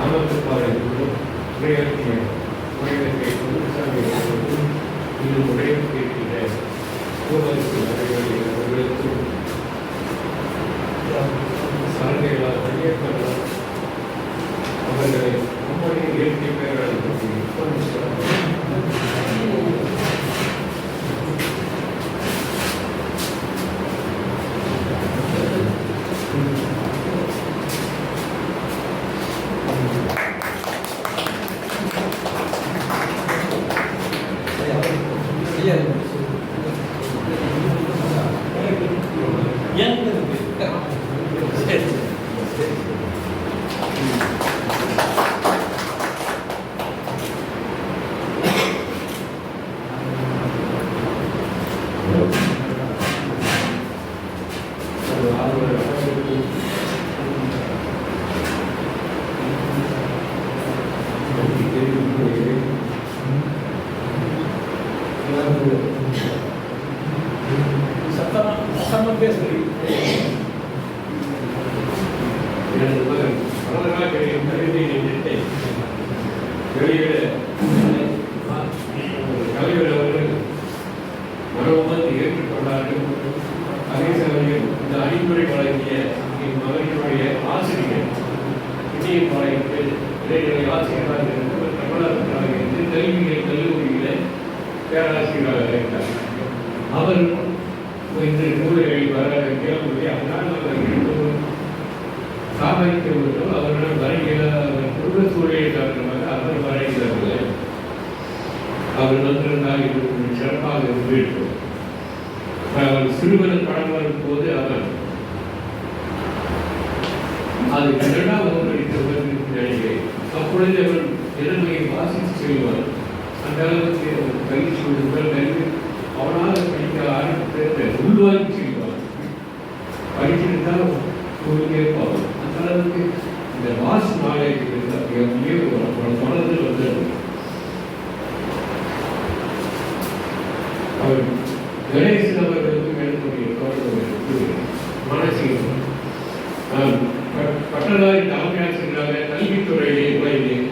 தலைமையினுடைய வரலாறு கவிதையை வெளியிட்டு சரண்டைகளால் கையேற்கலாம் அவர்களை நம்முடைய இயற்கை பெயரால் சத்தமா சத்தமா பேசுறீங்க எனது மகன் வளர்நாட்களின் கவிதை நினைத்தை வெளியிட கலைவர் அவர்கள் மனோமந்து ஏற்றுக்கொண்டார்கள் அதே சமயம் இந்த அடிப்படை வழங்கிய என் மகனுடைய ஆசிரியர் சிறப்பாக இருந்திருக்கும் சிறுவன் படம் வரும்போது அவர் அது இரண்டாவது ஒன்று நினைக்கிறேன் அப்பொழுது அவர் இளமையை வாசித்து செல்வார். அந்த அளவுக்கு அவர் பயிற்சி முதல் கல்வி அவனால் படிக்க ஆரம்பித்து உள்வாங்கி செல்வார். படிச்சிருந்தால் ஒரு கேட்பாங்க அந்த அளவுக்கு இந்த வாஸ் நாலேஜ் அப்படியே ஒரு தொடர்ந்து வந்தது அவர் கணேசன் அவர்களுக்கும் எனக்குரிய தொடர்பு மனசிங்கம் நான் ப- பட்டதாரி தலைமை ஆசிரியராக கல்வித்துறையிலே உழைத்தேன்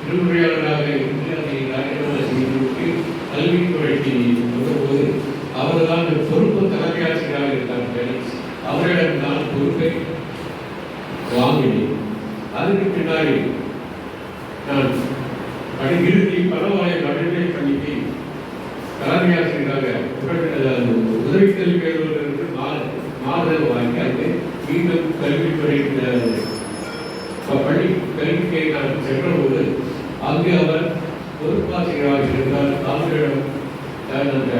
திருமுறையாளராக இருந்து அதை ராஜினாமா செய்துவிட்டு கல்வித்துறைக்கு வந்தபோது அவர்தான் பொறுப்பு தலைமை ஆசிரியராக இருந்தார் கணேஷ் அவரிடம் நான் பொறுப்பை வாங்கினேன் அதுக்கு பின்னாடி நான் படி இறுதி பரவாயில்லை நடுநிலை பள்ளிக்கு தலைமை ஆசிரியராக உடனடியாக உதவி கல்வி பெறுவதற்கு என்று மாதம் வாங்கி அங்கே மீண்டும் கல்வித்துறை அஹ், பள்ளி கல்விக்கை நான் சென்றபோது அங்கு அவர் பொறுப்பாசிரியராக இருந்தார். அவரிடம் அந்த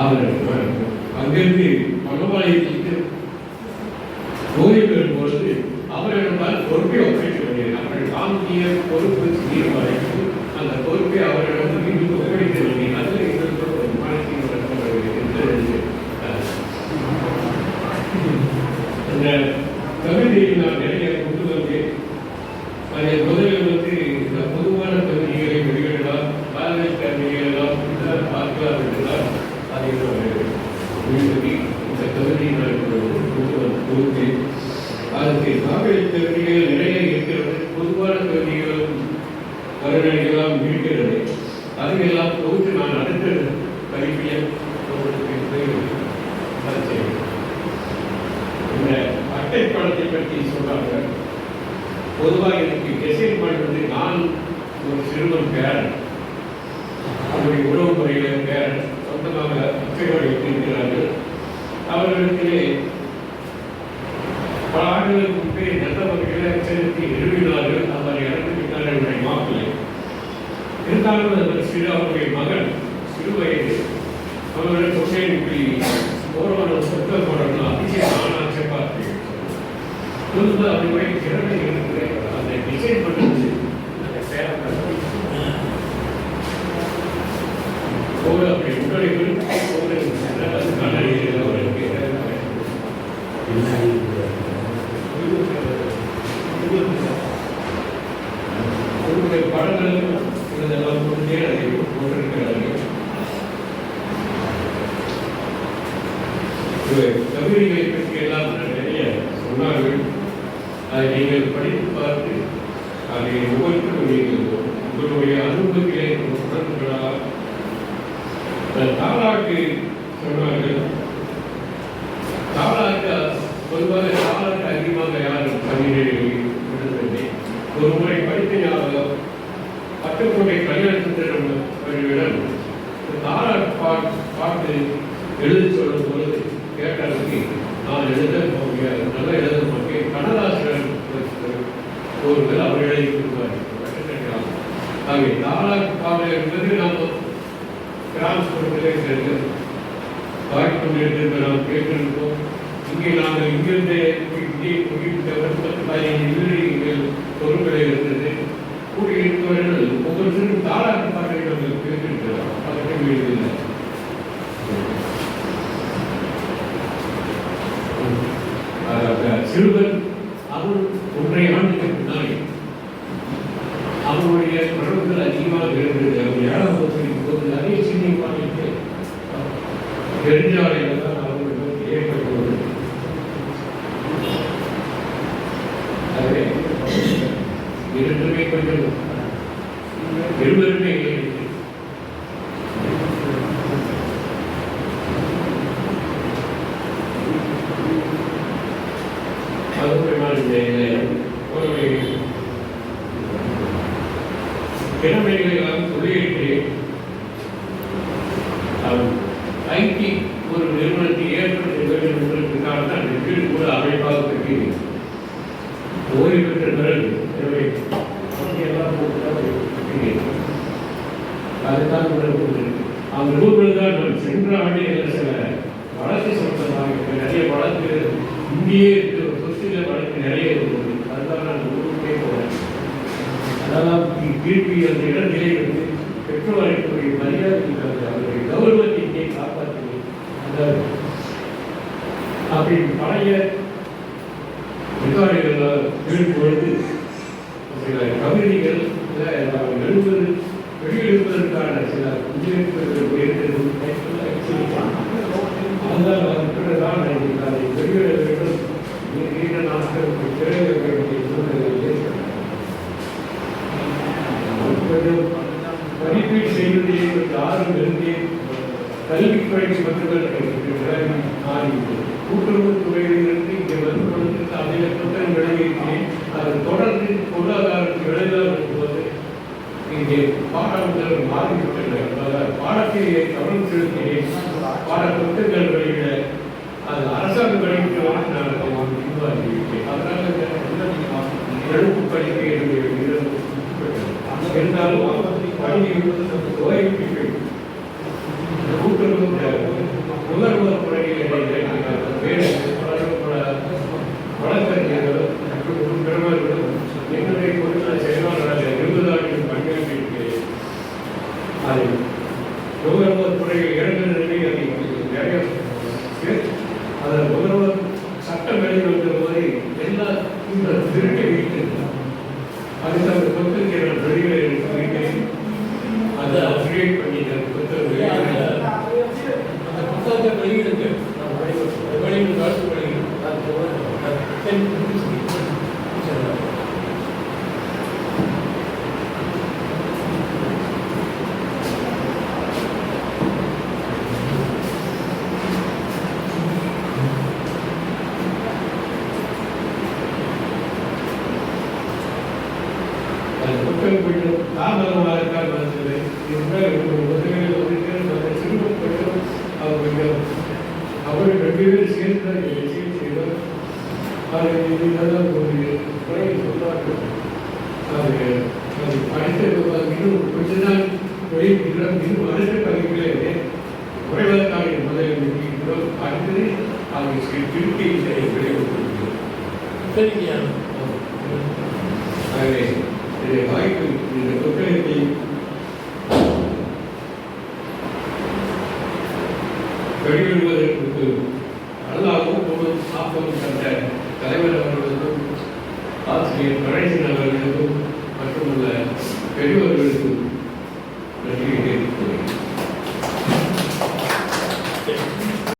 அவர் அங்கிருந்து மனோபாளையத்திற்கு ஓய்வு பெறும் பொழுது அவரிடம் தான் பொறுப்பை ஒப்படைக்க வேண்டியது அவர்கள் வாங்கிய பொறுப்பு தீர்மானித்து அந்த பொறுப்பை அவரிடம் மீண்டும் ஒப்படைக்க வேண்டியது அது எங்களுக்கு ஒரு மனசின் என்று அஹ், நான் நிறைய கொண்டு வந்தேன் அதில் முதலில் வந்து இந்த பொதுவான கவிதைகளை வெளியிடலாம் பாரதிய கவிதைகளெல்லாம் பார்க்கலாம் என்றால் அதை நான் இந்த கவிதையை நான் கொண்டு வந்து கொடுத்தேன் அதுக்கு காவிரி கவிதைகள் நிறைய இருக்கிறது பொதுவான கவிதைகளும் கருணைகளாம் இருக்கிறது அதையெல்லாம் தொகுத்து நான் அடுத்த பதிப்பில் இந்த அட்டை படத்தை பற்றி சொல்றாங்க. பொதுவாக எனக்கு கெசைன் பண்ணுறது நான் ஒரு சிறுவன் பேரன். அவருடைய உறவு முறையில பேரன். சொந்தமாக அச்சைகளை இருக்கிறார்கள் அவர்களுக்கு பல ஆண்டுகளுக்கு முன்பே நல்ல வகையில் அச்சரித்து நிறுவினார்கள். அவர் மாதிரி சுல்தானும் சிறு மகன் சிறு வயது. அவர்கள் ஹுசைன் இப்படி ஒருவன் சொற்கள் போடணும் அதிசயம் ஆனா செப்பார்த்தீர்கள் அப்படி நீங்கள் படித்து பார்த்து அதை ஒவ்வொருத்தரும் நீங்கள் உங்களுடைய அனுபவத்திலே உணர்ந்துகளால் தாலாட்டு சொன்னார்கள் தாலாட்டு பொதுவாக தாலாட்டு அதிகமாக யாரும் கவிதைகளை ஒரு முறை படித்து ஞாபகம் பட்டுக்கோட்டை கல்யாணத்திடம் வழிவிடம் தாலாட்டு பாட்டு பாட்டு எழுதி சொல்லும் பொழுது கேட்டாலுக்கு நான் எழுத முடியாது நல்ல எழுத மாட்டேன் கண்ணதாசன் ஒருவர் அவர் எழுதி கொடுப்பார் ஆகவே தாலாட்டு பாடல் என்பது நாம் கிராமப்புறத்திலே சென்று பாடிக்கொண்டிருக்கிற நாம் கேட்டிருக்கோம் இங்கே நாங்கள் இங்கிருந்தே இங்கே குடியிருந்தவர் பதினைந்து பொருட்களை இருந்தது கூடியிருப்பவர்கள் ஒவ்வொருத்தரும் தாளாட்டு பாடலை நாங்கள் கேட்டிருக்கிறோம் அதற்கு சிறுவன் அவன் ஒன்றை ஆண்டுக்கு முன்னாடி அவனுடைய உறவுகள் அதிகமாக இருந்தது அவன் ஏழாம் வகுப்பின் போது நிறைய சின்ன பாடிட்டு தெரிஞ்சாலையில் தான் அவங்களுக்கு ஏற்பட்டுள்ளது இரண்டுமே கொஞ்சம் இருவருமே இல்லை ஐடி ஒரு நிறுவனத்தை ஏற்படுத்த வேண்டும் என்பதற்காக தான் இந்த வீடு கூட அமைப்பாக கட்டி ஓய்வு பெற்ற பிறகு எனவே அதுதான் உணர்வு அந்த ஊரில் தான் நான் சென்ற ஆண்டே சில வழக்கு சம்பந்தமாக நிறைய வழக்கு இங்கேயே இருக்கிற சொத்துல வழக்கு நிறைய இருக்கிறது அதுதான் நான் ஊருக்கே போகிறேன் அதெல்லாம் திருப்பி அந்த இடநிலை வந்து பெற்றோர் அளிக்கக்கூடிய மரியாதை அவருடைய கௌரவத்தை காப்பாற்றி அந்த அப்படி பழைய ரெக்கார்டுகள் எழுதும் பொழுது சில கவிதைகள் எழுதுவது வெளியெடுப்பதற்கான சில முன்னெடுப்புகள் இருக்கிறது அதுதான் அதுதான் அதை வெளியிட வேண்டும் நீண்ட நாட்களுக்கு திரையிட வேண்டிய சூழ்நிலை ஏற்பட்டது கொஞ்சம் மதிப்பீடு செய்வதே யாரும் இருந்தே கல்வி பயிற்சி மட்டுமல்ல கூட்டுறவு துறையிலிருந்து இங்கே வருவதற்கு பொழுது அதில் புத்தகம் விளைவிக்கிறேன். அது தொடர்ந்து பொருளாதாரத்துக்கு விளைவாக இருக்கும்போது இங்கே பாடங்கள் மாறிவிட்டன. அதாவது கவனம் செலுத்தினேன். பாட புத்தகங்கள் வெளியிட அது அரசாங்கம் வெளியிட்டவரை நான் அதை உருவாக்கிவிட்டேன் அதனால எழுப்பு படிக்க என்னுடைய இடம் இருந்தாலும் பணி ஓய்வு கூட்டுறவு நுகர்வோர் முறையில் வேறு வழக்கறிஞர்களும் பெருமர்களும் என்னுடைய பொருட்களை செயலாளராக இருபது ஆண்டுகள் பங்கேற்றிருக்கிறேன் அது நுகர்வோர் முறையில் இரண்டு நிலை அதை நிறைய அதில் நுகர்வோர் சட்டம் வெளிவந்த போது எல்லா இந்த திருட்டை வைத்திருந்தார் அதுக்கு அந்த புத்தகத்தை நான் வெளியில் இருக்கிறேன் அதை அப்கிரேட் பண்ணி அந்த புத்தகம் வெளியிட அந்த புத்தகத்தை வெளியிடுங்க நான் வெளியிட வெளியிட காசு வெளியிடும் அது புத்தகம் கொஞ்சம் தாமதமாக இருக்கால் வந்தது இருந்தால் உதவிகள் வந்து சிறுவன் கொஞ்சம் அவர் கொஞ்சம் அவர் ரெண்டு பேரும் சேர்ந்து தான் செய்தார் அது இதெல்லாம் ஒரு குறை சொன்னார்கள் அது அது படித்த இன்னும் கொஞ்ச நாள் வெளியிடுகிறோம் இன்னும் அடுத்த பதிவுகளே குறைவதற்கான முதலில் இருக்கிறோம் அடுத்தது அவங்க திருப்பி இதை விளைவிக்கிறோம் சரிங்கய்யா ஆகவே இந்த வாய்ப்பு இந்த புத்தகத்தை வெளியிடுவதற்கு அல்லாவும் போதும் ஆக்கவும் கண்ட தலைவர் அவர்களுக்கும் ஆசிரியர் கணேசன் அவர்கள்